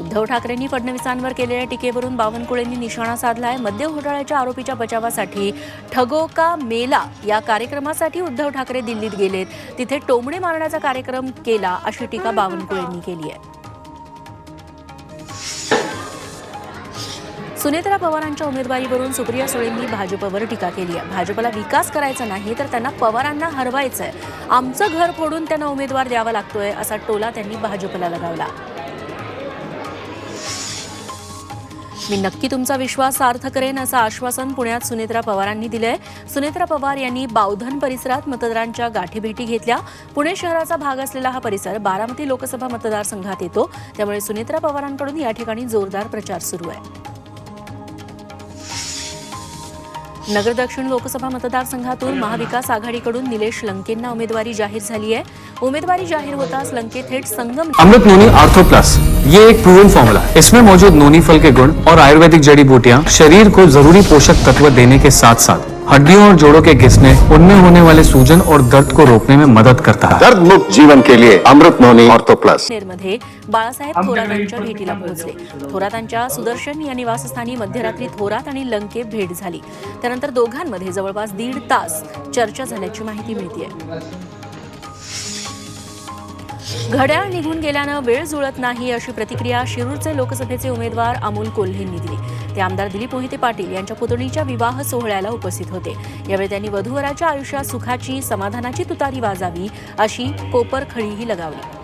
उद्धव ठाकरेंनी फडणवीसांवर केलेल्या टीकेवरून बावनकुळेंनी निशाणा साधला आहे मद्य घोटाळ्याच्या आरोपीच्या बचावासाठी ठगो का मेला या कार्यक्रमासाठी उद्धव ठाकरे दिल्लीत गेलेत. तिथे टोमणे मारण्याचा कार्यक्रम केला अशी टीका बावनकुळेंनी केली आहे. सुनेत्रा पवारांच्या उमेदवारीवरून सुप्रिया सुळेंनी भाजपवर टीका केली आहे. भाजपला विकास करायचा नाही तर त्यांना पवारांना हरवायचं आहे आमचं घर फोडून त्यांना उमेदवार द्यावा लागतोय असा टोला त्यांनी भाजपला लगावला. मी नक्की तुमचा विश्वास सार्थ करेन असं आश्वासन पुण्यात सुनेत्रा पवारांनी दिलंय. सुनेत्रा पवार यांनी बावधन परिसरात मतदारांच्या गाठीभेटी घेतल्या. पुणे शहराचा भाग असलेला हा परिसर बारामती लोकसभा मतदारसंघात येतो. त्यामुळे सुनेत्रा पवारांकडून या ठिकाणी जोरदार प्रचार सुरू आहे. नगर दक्षिण लोकसभा मतदार मतदारसंघातून महाविकास आघाडीकडून निलेश लंकेंना उमेदवारी जाहीर झाली आहे. उमेदवारी जाहीर होताच लंके थेट Sangam Amrit noni ortho plus ये एक प्रूवन फॉर्मूला है। इसमें मौजूद नोनी फल के गुण और आयुर्वेदिक जड़ी बूटियाँ शरीर को ज़रूरी पोषक तत्व देने के साथ साथ हड्डियों और जोड़ों के घिसने उनमें होने वाले सूजन और दर्द को रोकने में मदद करता है। दर्द मुक्त जीवन के लिए अमृत नोनी ऑर्थो प्लस। मध्ये बाळासाहेब थोरातांच्या भेटीला पोहोचले. थोरातांच्या सुदर्शन या निवासस्थानी मध्यरात्री थोरात आणि लंके भेट झाली. त्यानंतर दोघांमध्ये जवळपास दीड तास चर्चा झाल्याची माहिती मिळते घड्याळ निघून गेल्यानं वेळ जुळत नाही अशी प्रतिक्रिया शिरूरचे लोकसभेचे उमेदवार अमोल कोल्हेंनी दिली. ते आमदार दिलीप मोहिते पाटील यांच्या पुतणीच्या विवाह सोहळ्याला उपस्थित होते. यावेळी त्यांनी वधूवराच्या आयुष्यात सुखाची समाधानाची तुतारी वाजावी अशी कोपर खळीही लगावली.